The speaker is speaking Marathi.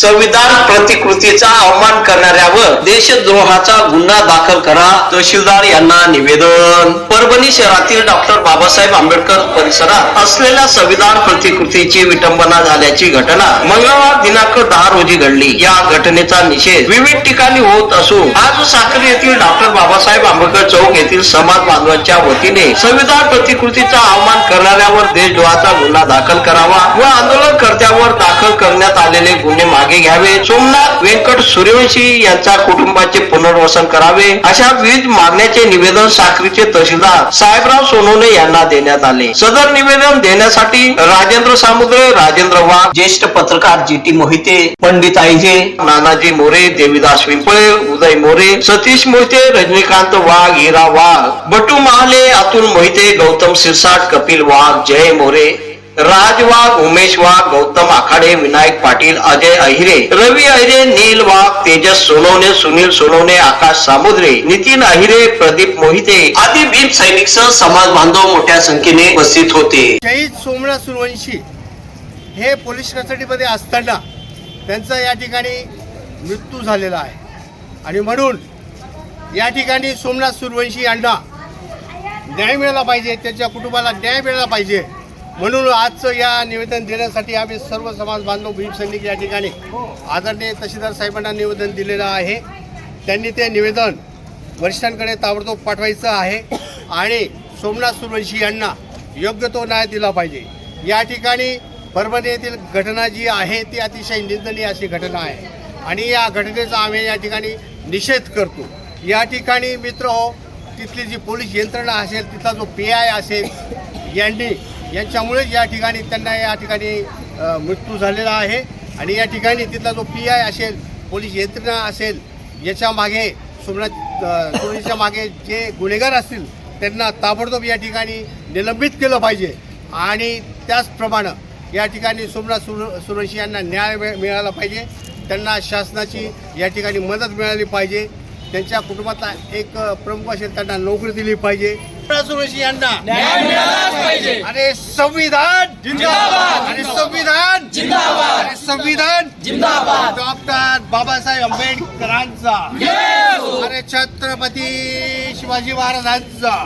संविधान प्रतिकृतीचा अवमान करणाऱ्यावर देशद्रोहाचा गुन्हा दाखल करा तहसीलदार यांना निवेदन. परभणी शहरातील डॉक्टर बाबासाहेब आंबेडकर परिसरात असलेल्या संविधान प्रतिकृतीची विटंबना झाल्याची घटना मंगळवार दिनांक दहा रोजी घडली. या घटनेचा निषेध विविध ठिकाणी होत असून आज साखर येथील डॉक्टर बाबासाहेब आंबेडकर चौक येथील समाज बांधवांच्या वतीने संविधान प्रतिकृतीचा अवमान करणाऱ्यावर देशद्रोहाचा गुन्हा दाखल करावा व आंदोलनकर्त्यावर दाखल करण्यात आलेले गुन्हे मागे घ्यावे. सोमनाथ व्यंकट सूर्यवंशी यांच्या कुटुंबाचे पुनर्वसन करावे. अशा विविध मागण्याचे निवेदन साखरीचे तहसीलदार साहेबराव सोनवणे यांना देण्यात आले. सदर निवेदन देण्यासाठी राजेंद्र सामुद्रे राजेंद्र वाघ ज्येष्ठ पत्रकार जी टी मोहिते पंडित आईजे नानाजी मोरे देवीदास पिंपळे उदय मोरे सतीश मोहिते रजनीकांत वाघ हिरा वाघ बटू महाले अतुल मोहिते गौतम सिरसाट कपिल वाघ जय मोरे. राज वाघ उमेश वाघ गौतम आखाडे विनायक पाटील अजय अहिरे रवी अहिरे नील वाघ तेजस सोनवणे सुनील सोनवणे आकाश सामुद्रे नितीन अहिरे प्रदीप मोहिते आदी भीम सैनिक सह समाज बांधव मोठ्या संख्येने उपस्थित होते. शहीद सोमनाथ सुरवंशी हे पोलीस कस्टडीमध्ये असताना त्यांचा या ठिकाणी मृत्यू झालेला आहे. आणि म्हणून या ठिकाणी सोमनाथ सुरवंशी यांना न्याय मिळाला पाहिजे त्यांच्या कुटुंबाला न्याय मिळाला पाहिजे. म्हणून आजचं या निवेदन देण्यासाठी आम्ही सर्व समाज बांधव भीम सैनिक या ठिकाणी आदरणीय तहसीलदार साहेबांना निवेदन दिलेलं आहे. त्यांनी ते निवेदन वरिष्ठांकडे ताबडतोब पाठवायचं आहे आणि सोमनाथ सुरवंशी यांना योग्य तो न्याय दिला पाहिजे. या ठिकाणी परभणी येथील घटना जी आहे ती अतिशय निंदनीय अशी घटना आहे. आणि या घटनेचा आम्ही या ठिकाणी निषेध करतो. या ठिकाणी मित्र हो तिथली जी पोलीस यंत्रणा असेल तिथला जो पी आय असेल यांनी यांच्यामुळेच या ठिकाणी त्यांना या ठिकाणी मृत्यू झालेला आहे. आणि या ठिकाणी तिथला जो पी आय असेल पोलीस यंत्रणा असेल याच्या मागे सोमनाथ सोनीच्या मागे जे गुन्हेगार असतील त्यांना ताबडतोब या ठिकाणी निलंबित केलं पाहिजे. आणि त्याचप्रमाणे या ठिकाणी सोमनाथ सुर सुरवंशी यांना न्याय मिळ- मिळाला पाहिजे. त्यांना शासनाची या ठिकाणी मदत मिळाली पाहिजे. त्यांच्या कुटुंबातला एक प्रमुख असेल त्यांना नोकरी दिली पाहिजे. सोमनाथ सुरवंशी यांना आणि संविधान. जिंदाबाद. आणि संविधान. जिंदाबाद. आणि संविधान. जिंदाबाद. डॉक्टर बाबासाहेब आंबेडकरांचा. आणि छत्रपती शिवाजी महाराजांचा.